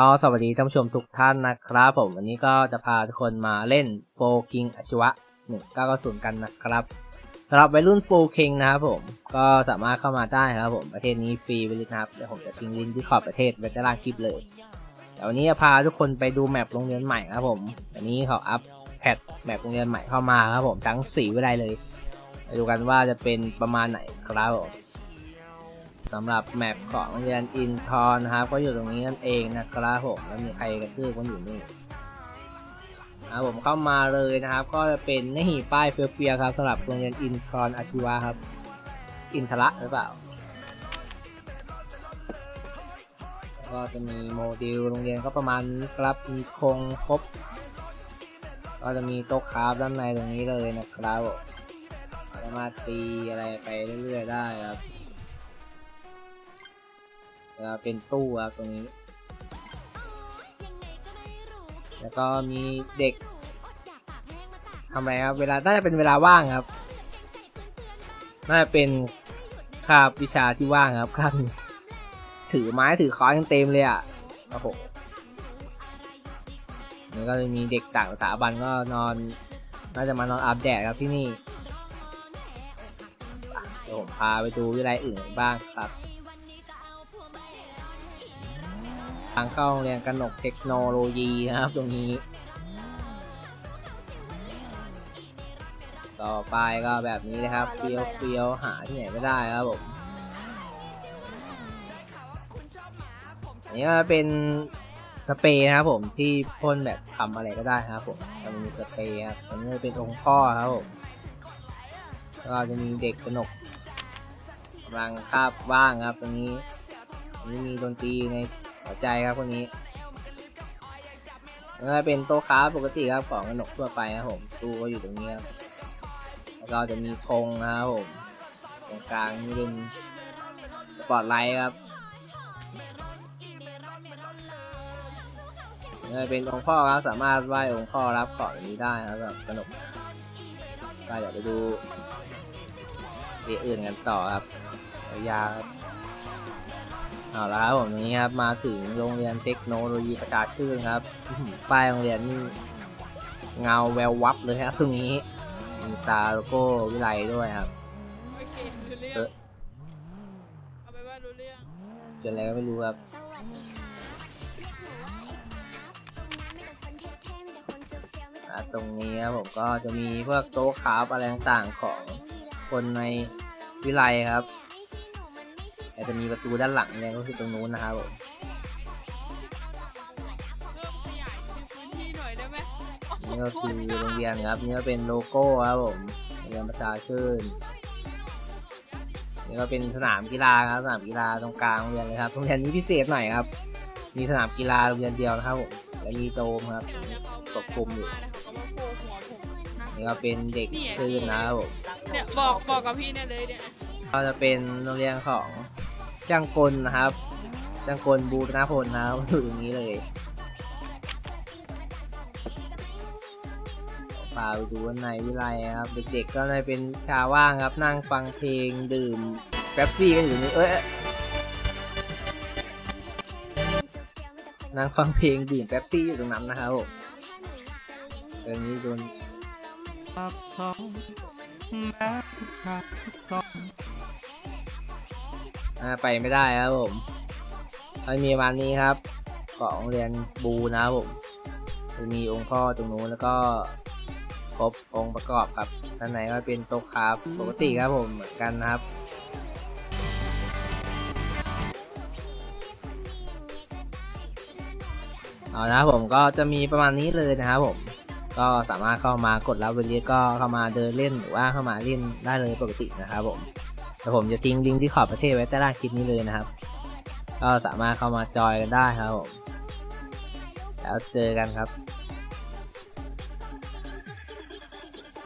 ก็สวัสดีท่านผู้ชมทุกท่านนะครับผมวันนี้ก็จะพาทุกคนมาเล่นโฟคิงอาชีวะ1990กันนะครับสำหรับวัยรุ่นโฟคิงนะครับผมก็สามารถเข้ามาได้ครับผมประเทศนี้ฟรีไปเลยนะครับเดี๋ยวผมจะทิ้งลิงก์ที่ขอบประเทศไว้ใต้ล่างคลิปเลยเดี๋ยววันนี้จะพาทุกคนไปดูแมปโรงเรียนใหม่ครับผมวันนี้เขาอัปแพทแมปโรงเรียนใหม่เข้ามาครับผมทั้ง4วิไลเลยไปดูกันว่าจะเป็นประมาณไหนครับผม สำหรับแมปของโรงเรียนอินทอนนะครับ ก็อยู่ตรงนี้นั่นเองนะครับผมแล้วมีใครกระทืบกันอยู่นี่นะผมเข้ามาเลยนะครับ ก็จะเป็นนี่ป้ายเฟียๆครับสำหรับโรงเรียนอินทอนอาชีวะครับ อินทระหรือเปล่า ก็จะมีโมเดลโรงเรียนก็ประมาณนี้ครับมีโครงครบ ก็จะมีโต๊ะคราฟด้านในตรงนี้เลยนะครับผมสามารถตีอะไรไปเรื่อยๆได้ครับ จะเป็นตู้ครับตรงนี้ แล้วก็มีเด็กทำอะไรครับ เวลาน่าจะเป็นเวลาว่างครับ น่าจะเป็นคาบวิชาที่ว่างครับคาบนี้ถือไม้ถือค้อนเต็มเลยอะโอ้โหแล้วก็จะมีเด็กต่างสถาบันก็นอน น่าจะมานอนอาบแดดครับที่นี่เดี๋ยวผมพาไปดูวิทยาลัยอื่นบ้างครับ ทางเข้าโรงเรียนกนกเทคโนโลยีนะครับตรงนี้ ต่อไปก็แบบนี้นะครับเฟียวเฟียวหาที่ไหนไม่ได้ครับผมอันนี้ก็เป็นสเปรย์นะครับผมที่พ่นแบบทำอะไรก็ได้ครับผมจะมีสเปรย์ครับอันนี้เป็นองค์พ่อครับผมก็จะมีเด็กกนกกำลังคาบว่างครับตรงนี้นนี้มีดนตรีใน หัวใจครับพวกนี้แล้วเป็นโต๊ะค้าปกติครับของขนมทั่วไปครับผมตู้ก็อยู่ตรงนี้ครับแล้วก็จะมีธงนะครับผมตรงกลางนี่เป็นสปอตไลท์ครับแล้วก็เป็นองค์พ่อครับสามารถไหว้องค์พ่อรับของนี้ได้ครับแบบขนมก็เดี๋ยวไปดูเรื่องอื่นกันต่อครับยาครับ เอาละครับผมตรงนี้ครับมาถึงโรงเรียนเทคโนโลยีประชาชื่นครับอื้อหือป้ายโรงเรียนนี่เงาแวววับเลยครับตรงนี้มีตาโลโก้วิไลด้วยครับโอเครู้เรื่องเออเอาไปนว่ารู้เรื่องจนอะไรก็ไม่รู้ครับอ่าตรงนี้ครับผมก็จะมีพวกโต๊ะคราฟอะไรต่างๆของคนในวิไลครับ แต่จะมีประตูด้านหลังเนี่ยก็คือตรงนู้นนะครับผมเพิ่มขยายพื้นที่หน่อยได้ไหมนี่ก็คือโรงเรียนครับนี่ก็เป็นโลโก้ครับผมโรงเรียนประชาชื่นนี่ก็เป็นสนามกีฬาครับสนามกีฬาตรงกลางโรงเรียนเลยครับโรงเรียนนี้พิเศษหน่อยครับ มีสนามกีฬาโรงเรียนเดียวนะครับผมและมีโดมครับเดี๋ยวเขาปกคลุมอยู่เขามาโผล่หัวผมนะนี่ก็เป็นเด็กคลื่นนะครับผมเนี่ยบอกบอกกับพี่เนี่ยเลยเนี่ยก็จะเป็นโรงเรียนของ จ้างกลนะครับจ้างกลบูรณพลนะครับอยู่ตรงนี้เลยพาไปดูว่าในวิไลครับ เด็กๆก็ได้เป็นชาว่างครับ นั่งฟังเพลงดื่มแป๊บซี่กันอยู่นี่เอ้ยนั่งฟังเพลงดื่มแป๊บซี่อยู่ตรงนั้นนะครับผมตรงนี้โดน ไปไม่ได้ครับผมมันมีวันนี้ครับของโรงเรียนบูนะครับผมจะมีองค์พ่อตรงนู้นแล้วก็ครบองค์ประกอบครับด้านในก็เป็นโต๊ะคราฟปกติครับผมเหมือนกันนะครับเอานะครับผมก็จะมีประมาณนี้เลยนะครับผม ก็สามารถเข้ามากดรับเวลีก็เข้ามาเดินเล่นหรือว่าเข้ามาเล่นได้เลยปกตินะครับผม แต่ผมจะทิ้งลิงก์ที่ขอบประเทศไว้ใต้ล่างคลิปนี้เลยนะครับ ก็สามารถเข้ามาจอยกันได้ครับผมแล้วเจอกันครับ